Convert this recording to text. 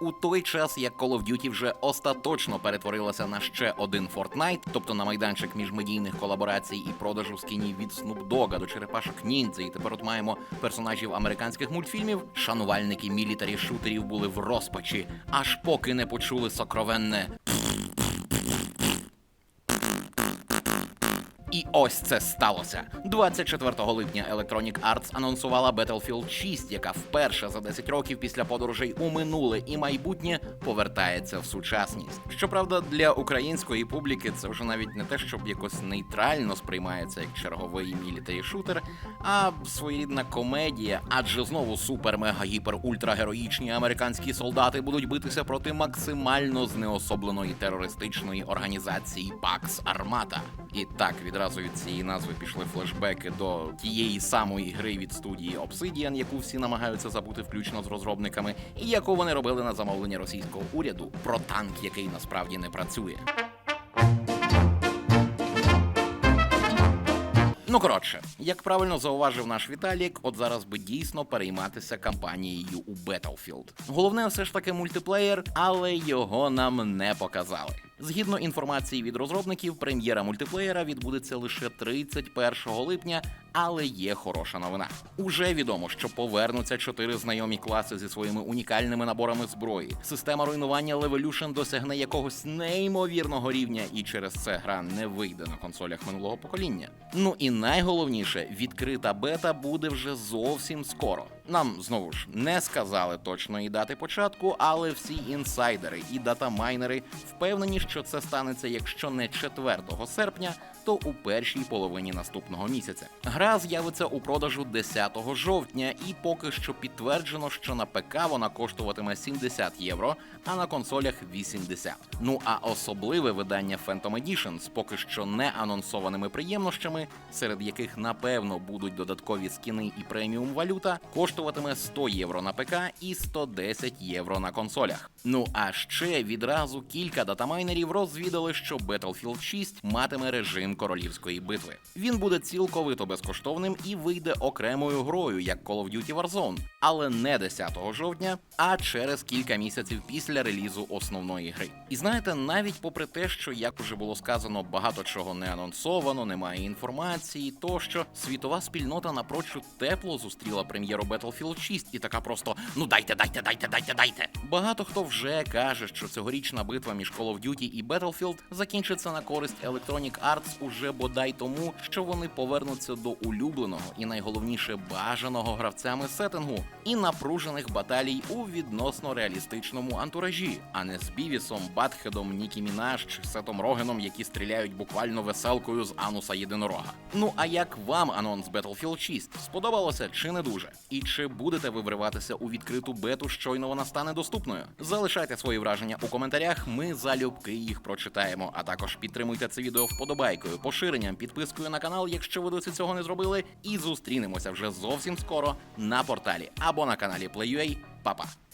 У той час, як Call of Duty вже остаточно перетворилася на ще один Fortnite, тобто на майданчик міжмедійних колаборацій і продажу скінів від Snoop Dogg до черепашок ніндзя, і тепер от маємо персонажів американських мультфільмів. Шанувальники мілітарі шутерів були в розпачі, аж поки не почули сокровенне. І ось це сталося. 24 липня Electronic Arts анонсувала Battlefield 6, яка вперше за 10 років після подорожей у минуле і майбутнє повертається в сучасність. Щоправда, для української публіки це вже навіть не те, щоб якось нейтрально сприймається як черговий мілітарі шутер, а своєрідна комедія, адже знову супер мега гіпер ультра героїчні американські солдати будуть битися проти максимально знеособленої терористичної організації Пакс Армата. І так відразу від цієї назви пішли флешбеки до тієї самої гри від студії Obsidian, яку всі намагаються забути включно з розробниками, і яку вони робили на замовлення російського уряду про танк, який насправді не працює. Ну коротше, як правильно зауважив наш Віталік, от зараз би дійсно перейматися кампанією у Battlefield. Головне все ж таки мультиплеєр, але його нам не показали. Згідно інформації від розробників, прем'єра мультиплеєра відбудеться лише 31 липня, але є хороша новина. Уже відомо, що повернуться чотири знайомі класи зі своїми унікальними наборами зброї. Система руйнування Levolution досягне якогось неймовірного рівня, і через це гра не вийде на консолях минулого покоління. Ну і найголовніше, відкрита бета буде вже зовсім скоро. Нам знову ж не сказали точної дати початку, але всі інсайдери і датамайнери впевнені, що це станеться, якщо не 4 серпня, то у першій половині наступного місяця. Гра з'явиться у продажу 10 жовтня, і поки що підтверджено, що на ПК вона коштуватиме 70 євро, а на консолях 80. Ну а особливе видання Phantom Edition з поки що не анонсованими приємнощами, серед яких напевно будуть додаткові скіни і преміум валюта, коштуватиме 100 євро на ПК і 110 євро на консолях. Ну а ще відразу кілька датамайнерів розвідали, що Battlefield 6 матиме режим королівської битви. Він буде цілковито безкоштовним і вийде окремою грою, як Call of Duty Warzone, але не 10 жовтня, а через кілька місяців після релізу основної гри. І знаєте, навіть попри те, що як уже було сказано, багато чого не анонсовано, немає інформації, тощо світова спільнота напрочуд тепло зустріла прем'єру Battlefield 6 і така просто ну дайте, дайте, дайте, дайте, дайте. Багато хто вже каже, що цьогорічна битва між Call of Duty і Battlefield закінчиться на користь Electronic Arts уже бодай тому, що вони повернуться до улюбленого і найголовніше бажаного гравцями сеттингу і напружених баталій у відносно реалістичному антуражі, а не з Бівісом, Батхедом, Нікі Мінаш чи Сетом Рогеном, які стріляють буквально веселкою з ануса єдинорога. Ну а як вам анонс Battlefield 6? Сподобалося чи не дуже? І чи будете ви вриватися у відкриту бету, щойно вона стане доступною? Залишайте свої враження у коментарях. Ми залюбки їх прочитаємо. А також підтримуйте це відео вподобайкою, поширенням, підпискою на канал, якщо ви досі цього не зробили. І зустрінемося вже зовсім скоро на порталі або на каналі Play.ua. Па-па!